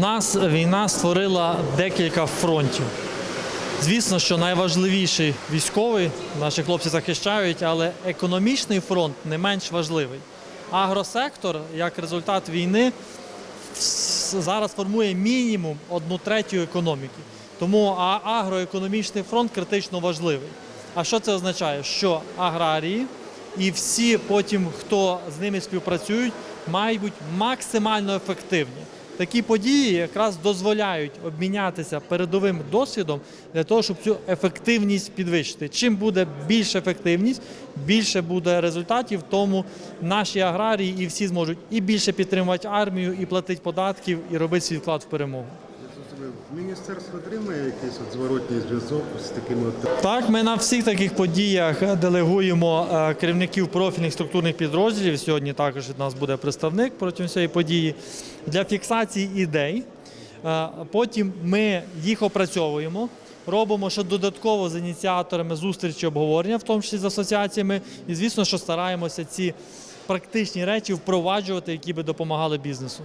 Нас війна створила декілька фронтів. Звісно, що найважливіший військовий, наші хлопці захищають, але економічний фронт не менш важливий. Агросектор, як результат війни, зараз формує мінімум одну третю економіки. Тому агроекономічний фронт критично важливий. А що це означає? Що аграрії і всі потім, хто з ними співпрацюють, мають бути максимально ефективні. Такі події якраз дозволяють обмінятися передовим досвідом для того, щоб цю ефективність підвищити. Чим буде більша ефективність, більше буде результатів, тому наші аграрії і всі зможуть і більше підтримувати армію, і платити податків, і робити свій вклад в перемогу. Міністерство отримує якийсь от зворотній зв'язок з такими от Так, ми на всіх таких подіях делегуємо е, керівників профільних структурних підрозділів. Сьогодні також від нас буде представник протягом цієї події для фіксації ідей. Е, Потім ми їх опрацьовуємо. Робимо ще додатково з ініціаторами зустрічі обговорення, в тому числі з асоціаціями. І звісно, що стараємося ці практичні речі впроваджувати, які би допомагали бізнесу.